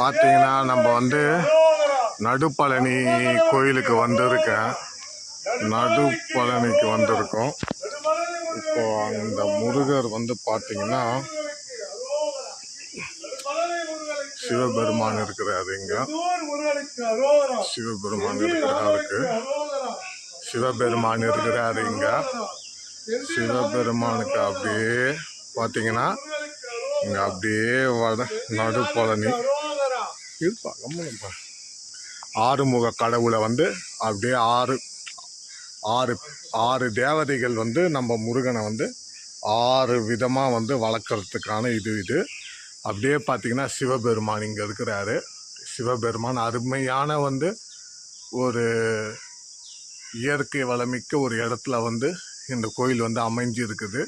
பார்த்திங்கன்னா நம்ம வந்து நடுப்பழனி கோயிலுக்கு வந்திருக்கேன். நடுப்பழனிக்கு வந்திருக்கோம். இப்போ அந்த முருகர் வந்து பார்த்தீங்கன்னா சிவபெருமான் இருக்கிறாரு இங்க. சிவபெருமான் இருக்கிறாருக்கு. சிவபெருமான் இருக்கிறாரு இங்க. சிவபெருமானுக்கு அப்படியே பார்த்தீங்கன்னா இங்க அப்படியே வட நடுப்பழனி. இருப்பா கம்முனுப்பா ஆறுமுக கடவுளை வந்து அப்படியே ஆறு ஆறு ஆறு தேவதைகள் வந்து நம்ம முருகனை வந்து ஆறு விதமாக வந்து வளர்க்குறதுக்கான இது இது. அப்படியே பார்த்தீங்கன்னா சிவபெருமான் இங்கே இருக்கிறாரு. சிவபெருமான் அருமையான வந்து ஒரு இயற்கை வளமிக்க ஒரு இடத்துல வந்து இந்த கோயில் வந்து அமைஞ்சு இருக்குது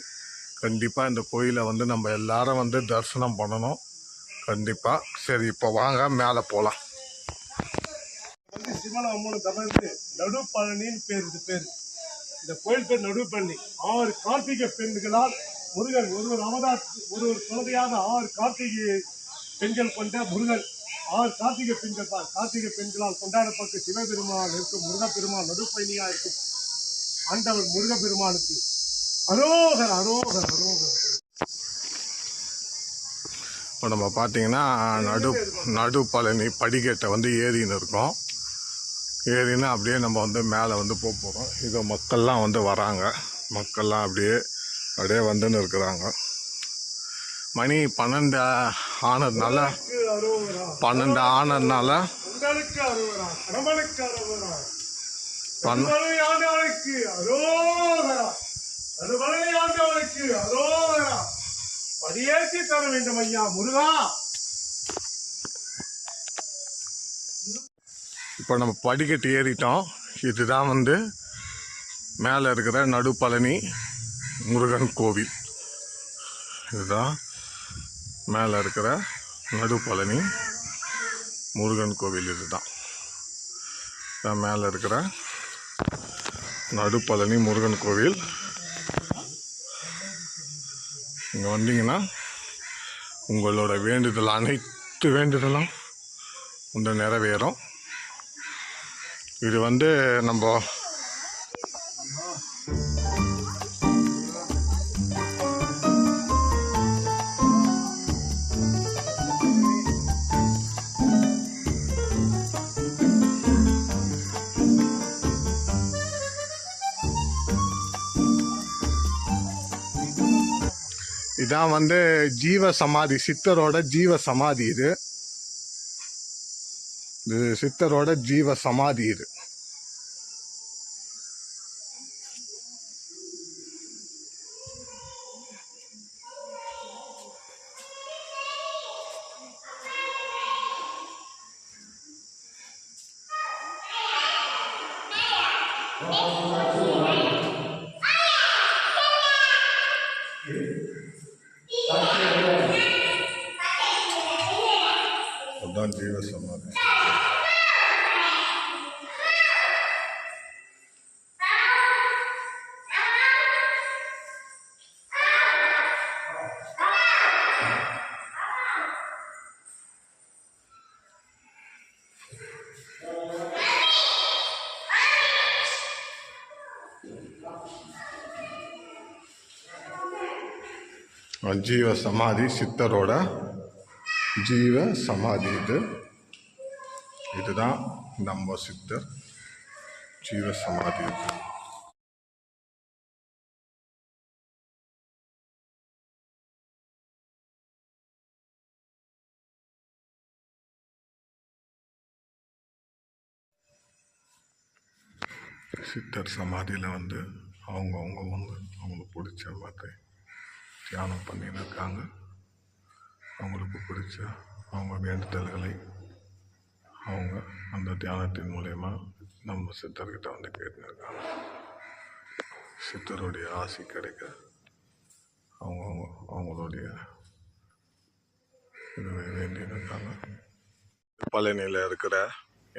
கண்டிப்பாக இந்த கோயிலை வந்து நம்ம எல்லாரும் வந்து தரிசனம் பண்ணணும். கண்டிப்பாக சரி இப்போ வாங்க மேலே போகலாம் வந்து சிவன அம்மன் தவிர்த்து நடுப்பழனின்னு பேர் இது பேர். இந்த கோயில் பேர் நடுப்பழனி. ஆறு கார்த்திகை பெண்களால் முருகன் ஒரு ஒருவர் அவதார் ஒரு குழந்தையாக ஆறு கார்த்திகை பெண்கள் கொண்ட முருகன். ஆறு கார்த்திகை பெண்கள் தான். கார்த்திகை பெண்களால் கொண்டாடப்பட்ட சிவபெருமான் இருக்கும் முருகப்பெருமான் நடுப்பயணியா இருக்கும். ஆண்டவர் முருகப்பெருமானுக்கு. அரோகர் அரோகர் அரோகர். இப்போ நம்ம பார்த்தீங்கன்னா நடு நடுப்பழனி படிக்கட்டை வந்து ஏறின்னு இருக்கோம். ஏறின்னு அப்படியே நம்ம வந்து மேலே வந்து போக போகிறோம் இதோ மக்கள்லாம் வந்து வராங்க. மக்கள்லாம் அப்படியே அப்படியே வந்துன்னு இருக்கிறாங்க. மணி பன்னெண்டு ஆனதுனால பன்னெண்டு ஆனதுனால உங்களுக்கு பதியேற்றி தர வேண்டும் ஐயா முருகா. இப்போ நம்ம படிக்கட்டு ஏறிட்டோம். இதுதான் வந்து மேலே இருக்கிற நடுப்பழனி முருகன் கோவில். இதுதான் மேலே இருக்கிற நடுப்பழனி முருகன் கோவில். இதுதான். மேலே இருக்கிற நடுப்பழனி முருகன் கோவில். இங்கே வந்தீங்கன்னா உங்களோட வேண்டுதல் அனைத்து வேண்டுதலும் வந்து நிறைவேறும். இது வந்து நம்ம இதான் வந்து ஜீவ சமாதி சித்தரோட ஜீவ சமாதி இது. இது சித்தரோட ஜீவ சமாதி இது அதான் ஜீவ சமாதி ஜீவ சமாதி சித்தரோட ஜீவ சமாதி இது இதுதான் நம்ம சித்தர் ஜீவ சமாதி இது சித்தர் சமாதியில் வந்து அவங்கவுங்க வந்து அவங்களுக்கு பிடிச்ச மாதிரி தியானம் பண்ணின்னு இருக்காங்க. அவங்களுக்கு பிடிச்ச அவங்க வேண்டுதல்களை அவங்க அந்த தியானத்தின் மூலயமா நம்ம சித்தர்கிட்ட வந்து கேட்டுருக்காங்க. சித்தருடைய ஆசி கிடைக்க அவங்கவுங்க அவங்களுடைய இது வேண்டியிருக்காங்க. பழனியில் இருக்கிற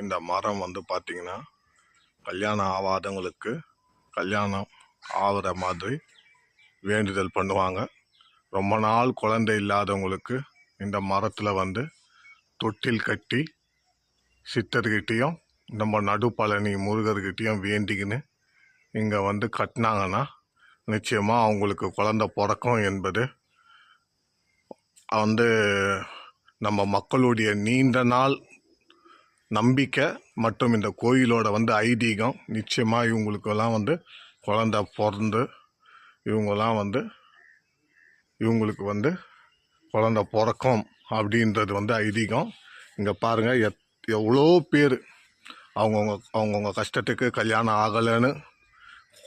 இந்த மரம் வந்து பார்த்திங்கன்னா கல்யாணம் ஆகாதவங்களுக்கு கல்யாணம் ஆகிற மாதிரி வேண்டுதல் பண்ணுவாங்க. ரொம்ப நாள் குழந்தை இல்லாதவங்களுக்கு இந்த மரத்தில் வந்து தொட்டில் கட்டி சித்தர்கிட்டேயும் நம்ம நடுப்பழனி முருகர்கிட்டேயும் வேண்டிக்கின்னு இங்கே வந்து கட்டினாங்கன்னா நிச்சயமாக அவங்களுக்கு குழந்த பிறக்கும் என்பது வந்து நம்ம மக்களுடைய நீண்ட நாள் நம்பிக்கை மற்றும் இந்த கோயிலோட வந்து ஐதீகம் நிச்சயமாக இவங்களுக்கெல்லாம் வந்து குழந்த பிறந்து இவங்கெல்லாம் வந்து இவங்களுக்கு வந்து குழந்த பிறக்கும் அப்படின்றது வந்து ஐதீகம். இங்கே பாருங்கள் எத் எவ்வளோ பேர் அவங்கவுங்க அவங்கவுங்க கஷ்டத்துக்கு கல்யாணம் ஆகலைன்னு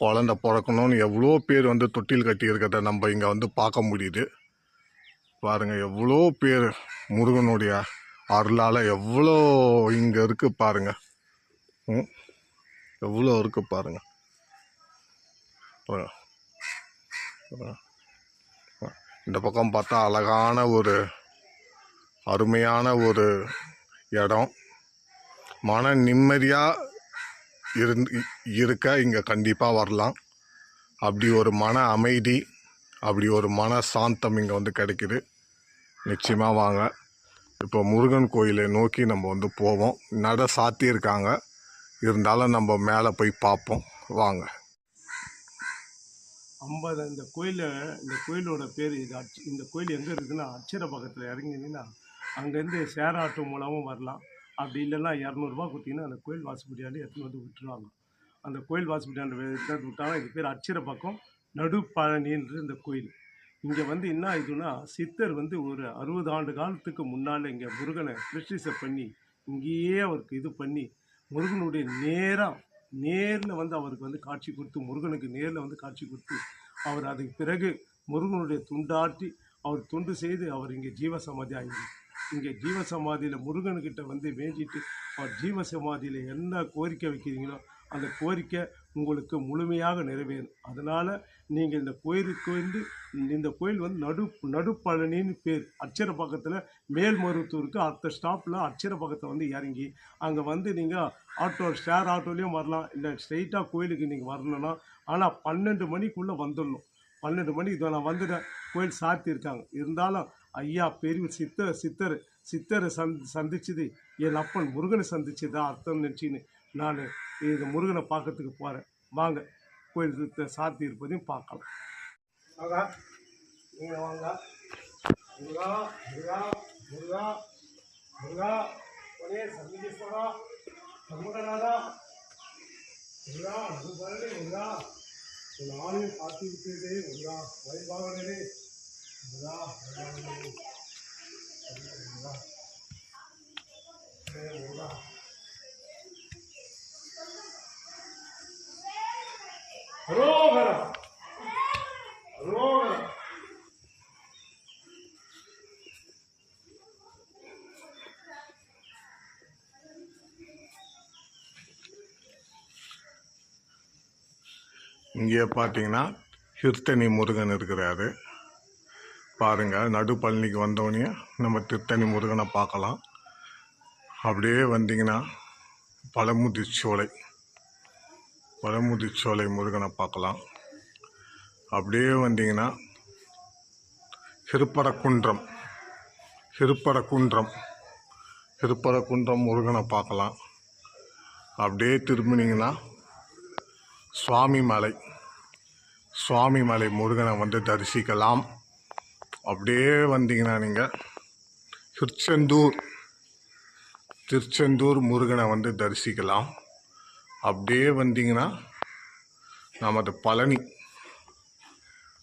குழந்த பிறக்கணும்னு எவ்வளோ பேர் வந்து தொட்டில் கட்டி இருக்கிறத நம்ம இங்கே வந்து பார்க்க முடியுது. பாருங்கள் எவ்வளோ பேர் முருகனுடைய அருளால் எவ்வளோ இங்கே இருக்குது பாருங்கள் ம் எவ்வளோ இருக்குது பாருங்கள் பாருங்கள் இந்த பக்கம் பார்த்தா அழகான ஒரு அருமையான ஒரு இடம். மன நிம்மதியாக இருந்து இருக்க இங்கே கண்டிப்பாக வரலாம். அப்படி ஒரு மன அமைதி அப்படி ஒரு மன சாந்தம் இங்கே வந்து கிடைக்குது. நிச்சயமாக வாங்க. இப்போ முருகன் கோயிலை நோக்கி நம்ம வந்து போவோம். நட சாத்தியிருக்காங்க இருந்தாலும் நம்ம மேலே போய் பார்ப்போம். வாங்க. ஐம்பது இந்த கோயிலில் இந்த கோயிலோட பேர் இது அச் இந்த கோயில் எங்கே இருக்குதுன்னா அச்சர பக்கத்தில் இறங்கினீங்கன்னா அங்கேருந்து சேர ஆட்டோ மூலமும் வரலாம். அப்படி இல்லைன்னா இரநூறுபா கொடுத்தீங்கன்னா அந்த கோயில் வாசப்படியாண்டு எடுத்துன்னு வந்து விட்டுருவாங்க. அந்த கோயில் வாசப்படியாண்டு எடுத்து விட்டாங்கன்னா இது பேர் அச்சிர பக்கம் நடுப்பழனின்ற இந்த கோயில். இங்கே வந்து என்ன ஆயிடுதுன்னா சித்தர் வந்து ஒரு அறுபது ஆண்டு காலத்துக்கு முன்னால் இங்கே முருகனை பிரஷ்டிசை பண்ணி இங்கேயே அவருக்கு இது பண்ணி முருகனுடைய நேராக நேரில் வந்து அவருக்கு வந்து காட்சி கொடுத்து முருகனுக்கு நேரில் வந்து காட்சி கொடுத்து அவர் அதுக்கு பிறகு முருகனுடைய துண்டாட்டி அவர் துண்டு செய்து அவர் இங்கே ஜீவசமாதி ஆகிடுது இங்கே ஜீவசமாதியில் முருகன்கிட்ட வந்து வேண்டிட்டு அவர் ஜீவசமாதியில் என்ன கோரிக்கை வைக்கிறீங்களோ அந்த கோரிக்கை உங்களுக்கு முழுமையாக நிறைவேறும். அதனால் நீங்கள் இந்த கோயிலுக்கு வந்து இந்த கோயில் வந்து நடு நடுப்பழனின்னு பேர். அச்சர பக்கத்தில் மேல்மருவத்தூருக்கு அடுத்த ஸ்டாப்பில் அச்சர பக்கத்தில் வந்து இறங்கி அங்கே வந்து நீங்கள் ஆட்டோ ஷேர் ஆட்டோலேயும் வரலாம். இல்லை ஸ்ட்ரெயிட்டாக கோயிலுக்கு நீங்கள் வரணும்னா ஆனால் பன்னெண்டு மணிக்குள்ளே வந்துடணும் பன்னெண்டு மணிக்கு இதோ நான் வந்துட்டேன். கோயில் சாத்தியிருக்காங்க. இருந்தாலும் ஐயா பெரிய சித்தர் சித்தர் சித்தரை சந் சந்திச்சது என் அப்பன் முருகனை சந்திச்சதா அர்த்தம் நினச்சின்னு நான் இந்த முருகனை பார்க்கறதுக்கு போகிறேன் வாங்க. கோயில் சித்த சாத்தி இருப்பதையும் பார்க்கலாம். வாங்க. நீங்கள் வாங்க. முருகா முருகா முருகா முருகா. ஒரே சந்திகேஸ்வரா சண்முகநாதா. முருகா நடுபழனி முருகா. உன் ஆணையும் காத்து விட்டதே முருகா. வழிபாகனே முருகா வழிபாகனே முருகா. முருகா. ரோகரம் ரோகரம் இங்கே பார்த்தீங்கன்னா திருத்தணி முருகன் இருக்கிறாரு. பாருங்கள் நடுப்பழனிக்கு வந்தோடனே நம்ம திருத்தணி முருகனை பார்க்கலாம். அப்படியே வந்தீங்கன்னா பழமுதிர்ச்சோலை. பழமுதிர்ச்சோலை முருகனை பார்க்கலாம். அப்படியே வந்தீங்கன்னா சிறுப்பரக்குன்றம் சிறுப்பரக்குன்றம் திருப்பரக்குன்றம் முருகனை பார்க்கலாம். அப்படியே திரும்பினீங்கன்னா சுவாமி மலை சுவாமி மலை முருகனை வந்து தரிசிக்கலாம். அப்படியே வந்தீங்கன்னா நீங்கள் திருச்செந்தூர் திருச்செந்தூர் முருகனை வந்து தரிசிக்கலாம். அப்படியே வந்தீங்கன்னா நமது பழனி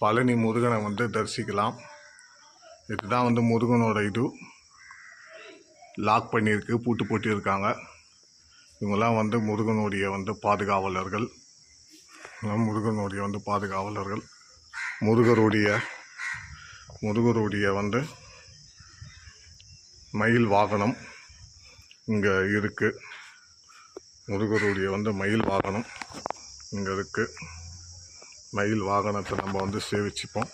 பழனி முருகனை வந்து தரிசிக்கலாம். இதுதான் வந்து முருகனோட இது. லாக் பண்ணியிருக்கு பூட்டு போட்டியிருக்காங்க இவங்கெல்லாம் வந்து முருகனுடைய வந்து பாதுகாவலர்கள். முருகனுடைய வந்து பாதுகாவலர்கள். முருகருடைய முருகருடைய வந்து மயில் வாகனம் இங்கே இருக்குது முருகருடைய வந்து மயில் வாகனம் இங்கே இருக்குது மயில் வாகனத்தை நம்ம வந்து சேவிச்சுப்போம்.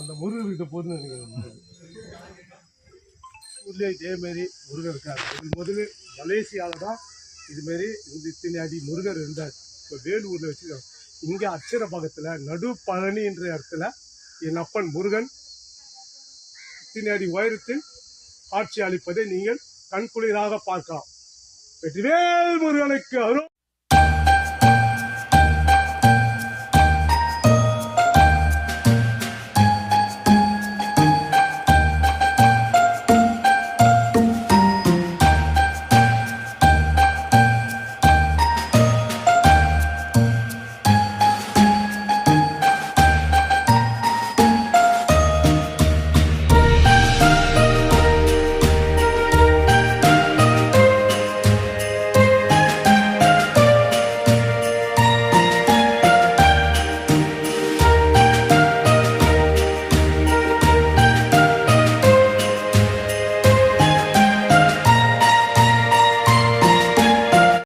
அந்த முருகர் கிட்ட போதுன்னு நினைக்கிறேன் ஊர்லேயே இதேமாரி முருகர் இருக்கார். இது முதல்ல மலேசியாவில் தான் இதுமாரி இந்த இத்தனை அடி முருகர் இருந்தார். இப்போ வேலூரில் வச்சுருக்காங்க இங்கே அச்சர பக்கத்தில் நடு பழனின்ற இடத்துல என் அப்பன் முருகன் இத்தனை அடி உயரத்தில் காட்சி அளிப்பதை நீங்கள் கண்குளிராக பார்க்கலாம். வெற்றிவேல் முருகனுக்கு அருள்.